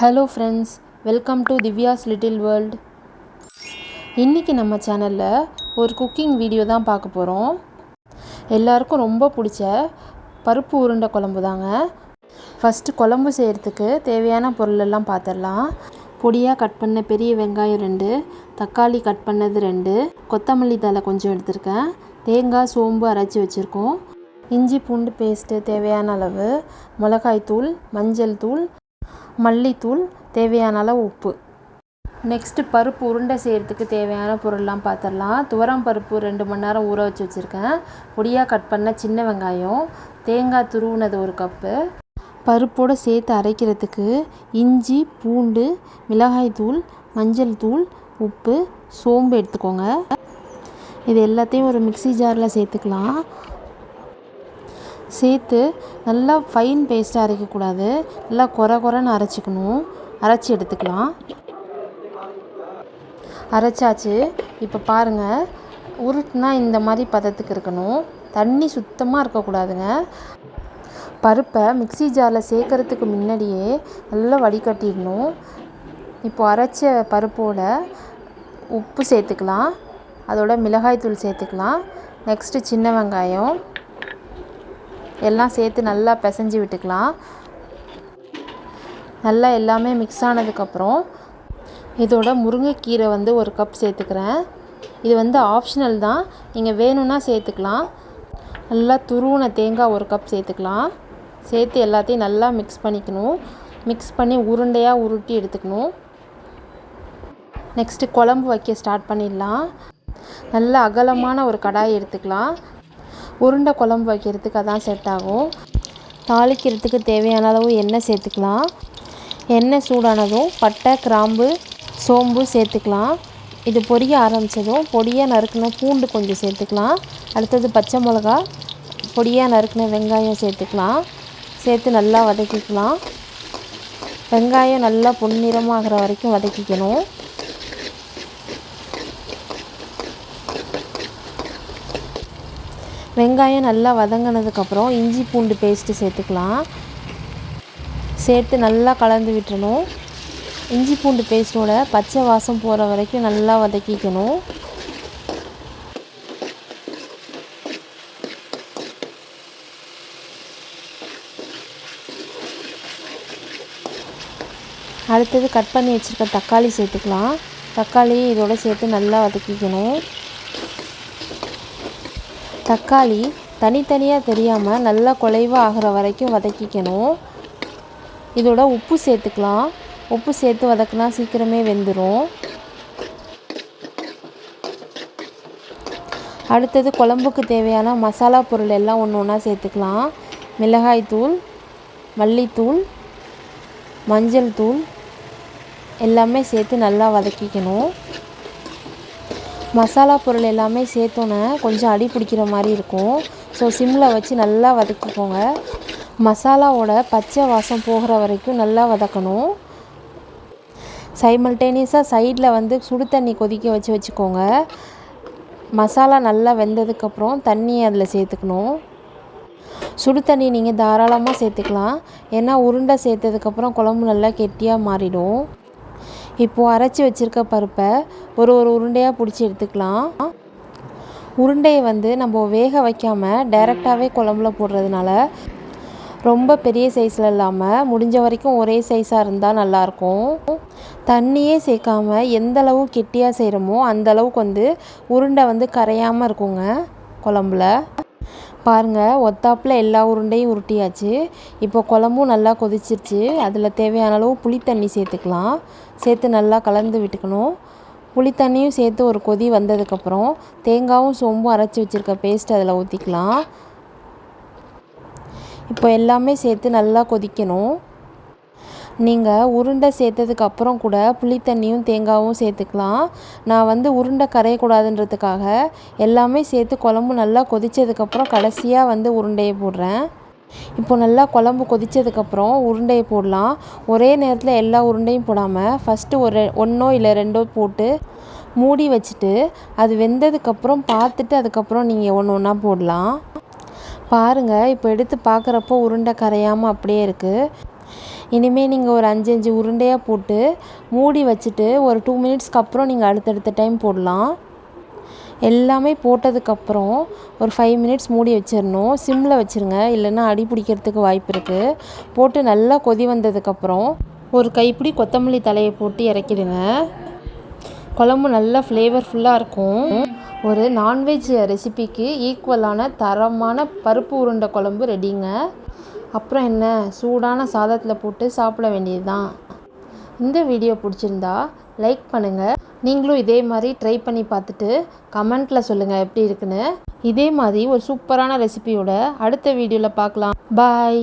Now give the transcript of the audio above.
Hello friends welcome to Divya's little world இன்றைக்கி நம்ம சேனலில் ஒரு குக்கிங் வீடியோ தான் பார்க்க போகிறோம் எல்லாருக்கும் ரொம்ப பிடிச்ச பருப்பு உருண்டை குழம்பு தாங்க. ஃபஸ்ட்டு குழம்பு செய்கிறதுக்கு தேவையான பொருளெல்லாம் பார்த்துடலாம் பொடியாக கட் பண்ண பெரிய வெங்காயம் ரெண்டு தக்காளி கட் பண்ணது ரெண்டு கொத்தமல்லி தழை கொஞ்சம் எடுத்திருக்கேன். தேங்காய் சோம்பு அரைச்சி வச்சுருக்கோம். இஞ்சி பூண்டு பேஸ்ட்டு தேவையான அளவு மிளகாய்த்தூள் மஞ்சள் தூள் மல்லித்தூள் தேவையான அளவு உப்பு. நெக்ஸ்ட்டு பருப்பு உருண்டை செய்கிறதுக்கு தேவையான பொருள்லாம் பார்த்துடலாம் துவரம் பருப்பு ரெண்டு மணி நேரம் ஊற வச்சு வச்சுருக்கேன். பொடியாக கட் பண்ண சின்ன வெங்காயம் தேங்காய் துருவுனது ஒரு கப்பு. பருப்போடு சேர்த்து அரைக்கிறதுக்கு இஞ்சி பூண்டு மிளகாய் தூள் மஞ்சள் தூள் உப்பு சோம்பு எடுத்துக்கோங்க. இது எல்லாத்தையும் ஒரு மிக்ஸி ஜாரில் சேர்த்துக்கலாம். சேர்த்து நல்லா ஃபைன் பேஸ்ட்டாக அரைக்கக்கூடாது. நல்லா கொர கொரன்னு அரைச்சிக்கணும். அரைச்சி எடுத்துக்கலாம். அரைச்சாச்சு. இப்போ பாருங்கள் உருட்டுனா இந்த மாதிரி பதத்துக்கு இருக்கணும். தண்ணி சுத்தமாக இருக்கக்கூடாதுங்க. பருப்பை மிக்ஸி ஜாரில் சேர்க்கறதுக்கு முன்னாடியே நல்லா வடிகட்டிடணும். இப்போ அரைச்ச பருப்போட உப்பு சேர்த்துக்கலாம். அதோட மிளகாய்த்தூள் சேர்த்துக்கலாம். நெக்ஸ்ட்டு சின்ன வெங்காயம். எல்லாம் சேர்த்து நல்லா பிசைஞ்சு விட்டுக்கலாம். நல்லா எல்லாமே மிக்ஸ் ஆனதுக்கப்புறம் இதோட முருங்கைக்கீரை வந்து ஒரு கப் சேர்த்துக்கிறேன். இது வந்து ஆப்ஷனல் தான். நீங்கள் வேணும்னா சேர்த்துக்கலாம். நல்லா துருவின தேங்காய் ஒரு கப் சேர்த்துக்கலாம். சேர்த்து எல்லாத்தையும் நல்லா மிக்ஸ் பண்ணிக்கணும். மிக்ஸ் பண்ணி உருண்டையாக உருட்டி எடுத்துக்கணும். நெக்ஸ்ட்டு குழம்பு வைக்க ஸ்டார்ட் பண்ணிடலாம். நல்ல அகலமான ஒரு கடாய் எடுத்துக்கலாம். உருண்டை குழம்பு வைக்கிறதுக்கு அதான் செட் ஆகும். தாளிக்கிறதுக்கு தேவையான அளவு எண்ணெய் சேர்த்துக்கலாம். எண்ணெய் சூடானதும் பட்டை கிராம்பு சோம்பு சேர்த்துக்கலாம். இது பொரிய ஆரம்பித்ததும் பொடியாக நறுக்கின பூண்டு கொஞ்சம் சேர்த்துக்கலாம். அடுத்தது பச்சை மிளகா பொடியாக நறுக்கின வெங்காயம் சேர்த்துக்கலாம். சேர்த்து நல்லா வதக்கிக்கலாம். வெங்காயம் நல்லா பொன்னிறமாகிற வரைக்கும் வதக்கிக்கணும். வெங்காயம் நல்லா வதங்கினதுக்கப்புறம் இஞ்சி பூண்டு பேஸ்ட்டு சேர்த்துக்கலாம். சேர்த்து நல்லா கலந்து விட்டுறணும். இஞ்சி பூண்டு பேஸ்ட்டோட பச்சை வாசம் போகிற வரைக்கும் நல்லா வதக்கிக்கணும். அடுத்தது கட் பண்ணி வச்சுருக்க தக்காளி சேர்த்துக்கலாம். தக்காளி இதோட சேர்த்து நல்லா வதக்கிக்கணும். தக்காளி தனித்தனியாக தெரியாமல் நல்லா குலைவாக ஆகிற வரைக்கும் வதக்கிக்கணும். இதோட உப்பு சேர்த்துக்கலாம். உப்பு சேர்த்து வதக்கினா சீக்கிரமே வெந்துடும் அடுத்தது குழம்புக்கு தேவையான மசாலா பொருள் எல்லாம் ஒன்று ஒன்றா சேர்த்துக்கலாம். மிளகாய்த்தூள் மல்லித்தூள் மஞ்சள் தூள் எல்லாமே சேர்த்து நல்லா வதக்கிக்கணும். மசாலா பொருள் எல்லாமே சேர்த்தோன்னே கொஞ்சம் அடி பிடிக்கிற மாதிரி இருக்கும். ஸோ சிம்மில் வச்சு நல்லா வதக்கிக்கோங்க. மசாலாவோட பச்சை வாசம் போகிற வரைக்கும் நல்லா வதக்கணும். சைமல்டேனியஸாக சைடில் வந்து சுடு தண்ணி கொதிக்க வச்சு வச்சுக்கோங்க. மசாலா நல்லா வெந்ததுக்கப்புறம் தண்ணி அதில் சேர்த்துக்கணும். சுடு தண்ணி நீங்கள் தாராளமாக சேர்த்துக்கலாம். ஏன்னா உருண்டை சேர்த்ததுக்கப்புறம் குழம்பு நல்லா கெட்டியாக மாறிடும். இப்போது அரைச்சி வச்சுருக்க பருப்பை ஒரு ஒரு உருண்டையாக பிடிச்சி எடுத்துக்கலாம். உருண்டையை வந்து நம்ம வேக வைக்காமல் டைரெக்டாகவே குழம்புல போடுறதுனால ரொம்ப பெரிய சைஸில் இல்லாமல் முடிஞ்ச வரைக்கும் ஒரே சைஸாக இருந்தால் நல்லாயிருக்கும். தண்ணியே சேர்க்காம எந்த அளவு கெட்டியாக செய்கிறோமோ அந்த அளவுக்கு வந்து உருண்டை வந்து கரையாமல் இருக்குங்க குழம்புல. பாருங்கள் ஒத்தாப்பில் எல்லா உருண்டையும் உருட்டியாச்சு. இப்போ குழம்பும் நல்லா கொதிச்சிருச்சு. அதில் தேவையான அளவு புளி தண்ணி சேர்த்துக்கலாம். சேர்த்து நல்லா கலந்து விட்டுக்கணும். புளி தண்ணியும் சேர்த்து ஒரு கொதி வந்ததுக்கப்புறம் தேங்காயும் சோம்பும் அரைச்சி வச்சுருக்க பேஸ்ட் அதில் ஊற்றிக்கலாம் இப்போ எல்லாமே சேர்த்து நல்லா கொதிக்கணும். நீங்கள் உருண்டை சேர்த்ததுக்கு அப்புறம் கூட புளி தண்ணியும் தேங்காயும் சேர்த்துக்கலாம். நான் வந்து உருண்டை கரையக்கூடாதுன்றதுக்காக எல்லாமே சேர்த்து குழம்பு நல்லா கொதித்ததுக்கப்புறம் கடைசியாக வந்து உருண்டையை போடுறேன். இப்போ நல்லா குழம்பு கொதித்ததுக்கப்புறம் உருண்டையை போடலாம். ஒரே நேரத்தில் எல்லா உருண்டையும் போடாமல் ஃபஸ்ட்டு ஒரு ஒன்றோ இல்லை ரெண்டோ போட்டு மூடி வச்சுட்டு அது வெந்ததுக்கப்புறம் பார்த்துட்டு அதுக்கப்புறம் நீங்கள் ஒன்று ஒன்றா போடலாம். பாருங்கள் இப்போ எடுத்து பார்க்குறப்போ உருண்டை கரையாமல் அப்படியே இருக்குது இனிமேல் நீங்கள் ஒரு அஞ்சு அஞ்சு உருண்டையாக போட்டு மூடி வச்சுட்டு ஒரு டூ மினிட்ஸ்க்கு அப்புறம் நீங்கள் அடுத்தடுத்த டைம் போடலாம். எல்லாமே போட்டதுக்கப்புறம் ஒரு ஃபைவ் மினிட்ஸ் மூடி வச்சிடணும் சிம்மில் வச்சுருங்க. இல்லைன்னா அடி பிடிக்கிறதுக்கு வாய்ப்பு இருக்குது போட்டு நல்லா கொதி வந்ததுக்கப்புறம் ஒரு கைப்பிடி கொத்தமல்லி தலையை போட்டு இறக்கிடுங்க. குழம்பு நல்லா ஃப்ளேவர்ஃபுல்லாக இருக்கும். ஒரு நான்வெஜ் ரெசிபிக்கு ஈக்குவலான தரமான பருப்பு உருண்டை குழம்பு ரெடிங்க அப்புறம் என்ன? சூடான சாதத்தில் போட்டு சாப்பிட வேண்டியது தான் இந்த வீடியோ பிடிச்சிருந்தா லைக் பண்ணுங்கள் நீங்களும் இதே மாதிரி ட்ரை பண்ணி பார்த்துட்டு கமெண்ட்டில் சொல்லுங்கள் எப்படி இருக்குன்னு. இதே மாதிரி ஒரு சூப்பரான ரெசிபியோட அடுத்த வீடியோவில் பார்க்கலாம். பாய்.